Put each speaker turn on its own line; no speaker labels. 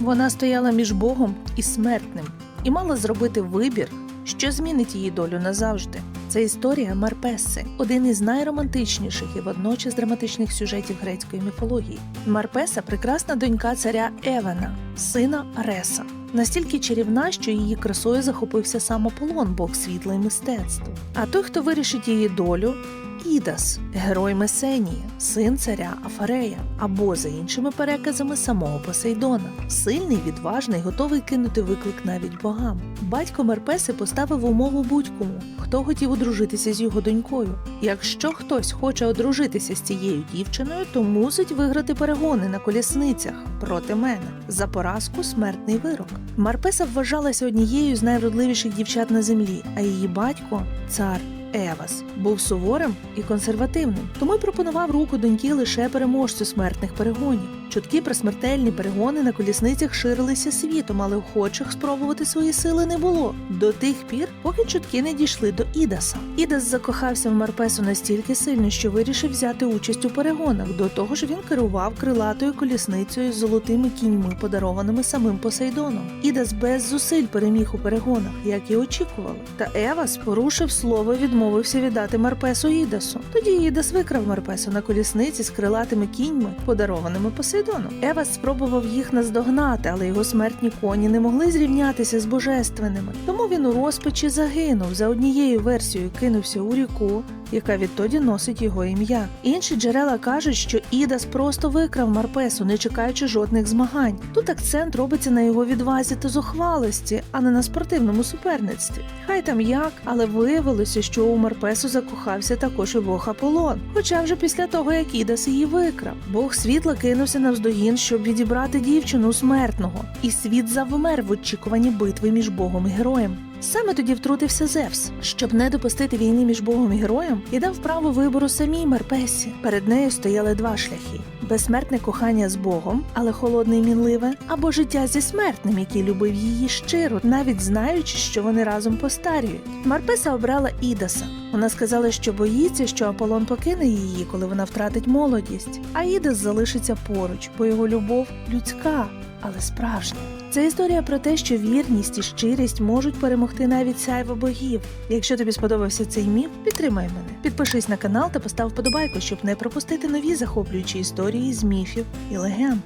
Вона стояла між Богом і смертним і мала зробити вибір, що змінить її долю назавжди. Це історія Марпеси, один із найромантичніших і водночас драматичних сюжетів грецької міфології. Марпеса прекрасна донька царя Евана, сина Ареса. Настільки чарівна, що її красою захопився сам Аполлон, бог світла і мистецтв. А той, хто вирішить її долю, Ідас, герой Месенії, син царя Афарея, або за іншими переказами самого Посейдона, сильний, відважний, готовий кинути виклик навіть богам. Батько Мерпеси поставив умову будь-кому, хто хотів одружитися з його донькою. Якщо хтось хоче одружитися з цією дівчиною, то мусить виграти перегони на колісницях проти мене. За поразку смертний вирок. Марпеса вважалася однією з найвродливіших дівчат на землі, а її батько цар. Евас був суворим і консервативним, тому й пропонував руку доньки лише переможцю смертних перегонів. Чутки про смертельні перегони на колісницях ширилися світом, але охочих спробувати свої сили не було до тих пір, поки чутки не дійшли до Ідаса. Ідас закохався в Марпесу настільки сильно, що вирішив взяти участь у перегонах. До того ж, він керував крилатою колісницею з золотими кіньми, подарованими самим Посейдоном. Ідас без зусиль переміг у перегонах, як і очікували. Та Евас порушив слово, і відмовився віддати Марпесу Ідасу. Тоді Ідас викрав Марпесу на колісниці з крилатими кіньми, подарованими Посейдону. Евас спробував їх наздогнати, але його смертні коні не могли зрівнятися з божественними. Тому він у розпачі загинув. За однією версією кинувся у ріку, яка відтоді носить його ім'я. Інші джерела кажуть, що Ідас просто викрав Марпесу, не чекаючи жодних змагань. Тут акцент робиться на його відвазі та зухвалості, а не на спортивному суперництві. Хай там як, але виявилося, що у Марпесу закохався також і Бог Аполлон. Хоча вже після того, як Ідас її викрав, Бог світла кинувся навздогін, щоб відібрати дівчину смертного, і світ завмер в очікуванні битви між Богом і героєм. Саме тоді втрутився Зевс, щоб не допустити війни між Богом і героєм, і дав право вибору самій Мерпесі. Перед нею стояли два шляхи: безсмертне кохання з Богом, але холодне і мінливе, або життя зі смертним, який любив її щиро, навіть знаючи, що вони разом постаріють. Марпеса обрала Ідаса. Вона сказала, що боїться, що Аполлон покине її, коли вона втратить молодість, а Ідас залишиться поруч, бо його любов людська, але справжнім. Це історія про те, що вірність і щирість можуть перемогти навіть сяйво богів. Якщо тобі сподобався цей міф, підтримай мене. Підпишись на канал та постав вподобайку, щоб не пропустити нові захоплюючі історії з міфів і легенд.